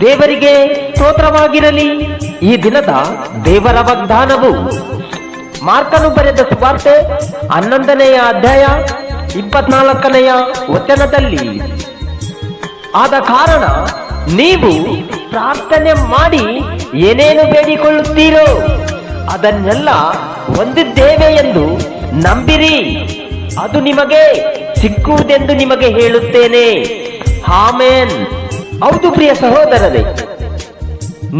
ದೇವರಿಗೆ ಸ್ತೋತ್ರವಾಗಿರಲಿ. ಈ ದಿನದ ದೇವರ ವಾಗ್ದಾನವು ಮಾರ್ಕನು ಬರೆದ ಸುವಾರ್ತೆ ಹನ್ನೊಂದನೆಯ ಅಧ್ಯಾಯ ಇಪ್ಪತ್ನಾಲ್ಕನೆಯ ವಚನದಲ್ಲಿ ಆದ ಕಾರಣ ನೀವು ಪ್ರಾರ್ಥನೆ ಮಾಡಿ ಏನೇನು ಬೇಡಿಕೊಳ್ಳುತ್ತೀರೋ ಅದನ್ನೆಲ್ಲ ಹೊಂದಿದ್ದೇವೆ ಎಂದು ನಂಬಿರಿ. ಅದು ನಿಮಗೆ ಸಿಕ್ಕುವುದೆಂದು ನಿಮಗೆ ಹೇಳುತ್ತೇನೆ. ಹಾಮೇನ್ ಹೌದು ಪ್ರಿಯ ಸಹೋದರರೇ,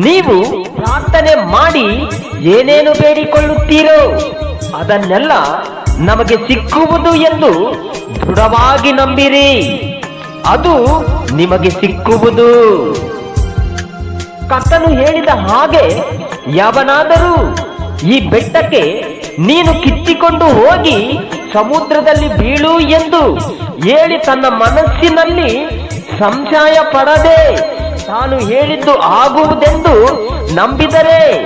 ನೀವು ಪ್ರಾರ್ಥನೆ ಮಾಡಿ ಏನೇನು ಬೇಡಿಕೊಳ್ಳುತ್ತೀರೋ ಅದನ್ನೆಲ್ಲ ನಮಗೆ ಸಿಕ್ಕುವುದು ಎಂದು ದೃಢವಾಗಿ ನಂಬಿರಿ. ಅದು ನಿಮಗೆ ಸಿಕ್ಕುವುದು. ಕರ್ತನು ಹೇಳಿದ ಹಾಗೆ ಯಾವನಾದರೂ ಈ ಬೆಟ್ಟಕ್ಕೆ ನೀನು ಕಿತ್ತಿಕೊಂಡು ಹೋಗಿ ಸಮುದ್ರದಲ್ಲಿ ಬೀಳು ಎಂದು ಹೇಳಿ ತನ್ನ ಮನಸ್ಸಿನಲ್ಲಿ ಸಂಶಯ ಪಡದೆ ತಾನು ಹೇಳಿದ್ದು ಆಗುವುದೆಂದು ನಂಬಿದರೆ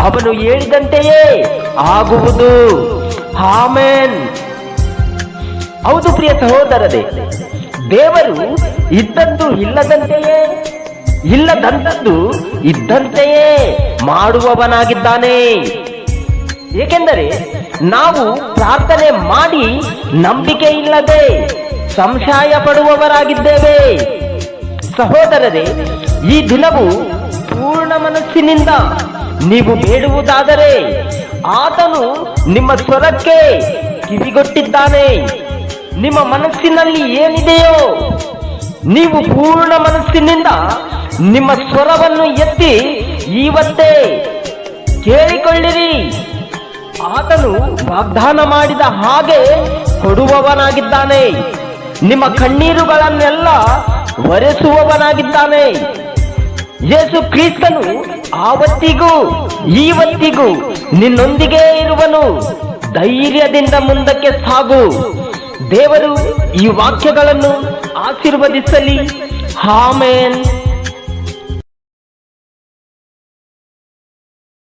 ಅವನು ಹೇಳಿದಂತೆಯೇ ಆಗುವುದು. ಆಮೇನ್. ಹೌದು ಪ್ರಿಯ ಸಹೋದರರೇ, ದೇವರು ಇದ್ದದ್ದು ಇಲ್ಲದಂತೆಯೇ ಇಲ್ಲದಂತದ್ದು ಇದ್ದಂತೆಯೇ ಮಾಡುವವನಾಗಿದ್ದಾನೆ. ಏಕೆಂದರೆ ನಾವು ಪ್ರಾರ್ಥನೆ ಮಾಡಿ ನಂಬಿಕೆ ಇಲ್ಲದೆ ಸಂಶಯ ಪಡುವವರಾಗಿದ್ದೇವೆ ಸಹೋದರರೇ, ಈ ದಿನವು ಪೂರ್ಣ ಮನಸ್ಸಿನಿಂದ ನೀವು ಬೇಡುವುದಾದರೆ ಆತನು ನಿಮ್ಮ ಸ್ವರಕ್ಕೆ ಕಿವಿಗೊಟ್ಟಿದ್ದಾನೆ. ನಿಮ್ಮ ಮನಸ್ಸಿನಲ್ಲಿ ಏನಿದೆಯೋ ನೀವು ಪೂರ್ಣ ಮನಸ್ಸಿನಿಂದ ನಿಮ್ಮ ಸ್ವರವನ್ನು ಎತ್ತಿ ಇವತ್ತೇ ಕೇಳಿಕೊಳ್ಳಿರಿ. ಆತನು ವಾಗ್ದಾನ ಮಾಡಿದ ಹಾಗೆ ಕೊಡುವವನಾಗಿದ್ದಾನೆ. ನಿಮ್ಮ ಕಣ್ಣೀರುಗಳನ್ನೆಲ್ಲ ಒರೆಸುವವನಾಗಿದ್ದಾನೆ. ಯೇಸು ಕ್ರಿಸ್ತನು ಆವತ್ತಿಗೂ ಈವತ್ತಿಗೂ ನಿನ್ನೊಂದಿಗೆ ಇರುವನು. ಧೈರ್ಯದಿಂದ ಮುಂದಕ್ಕೆ ಸಾಗು. ದೇವರು ಈ ವಾಕ್ಯಗಳನ್ನು ಆಶೀರ್ವದಿಸಲಿ. ಆಮೇನ್.